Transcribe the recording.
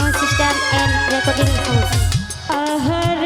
sound system and recording house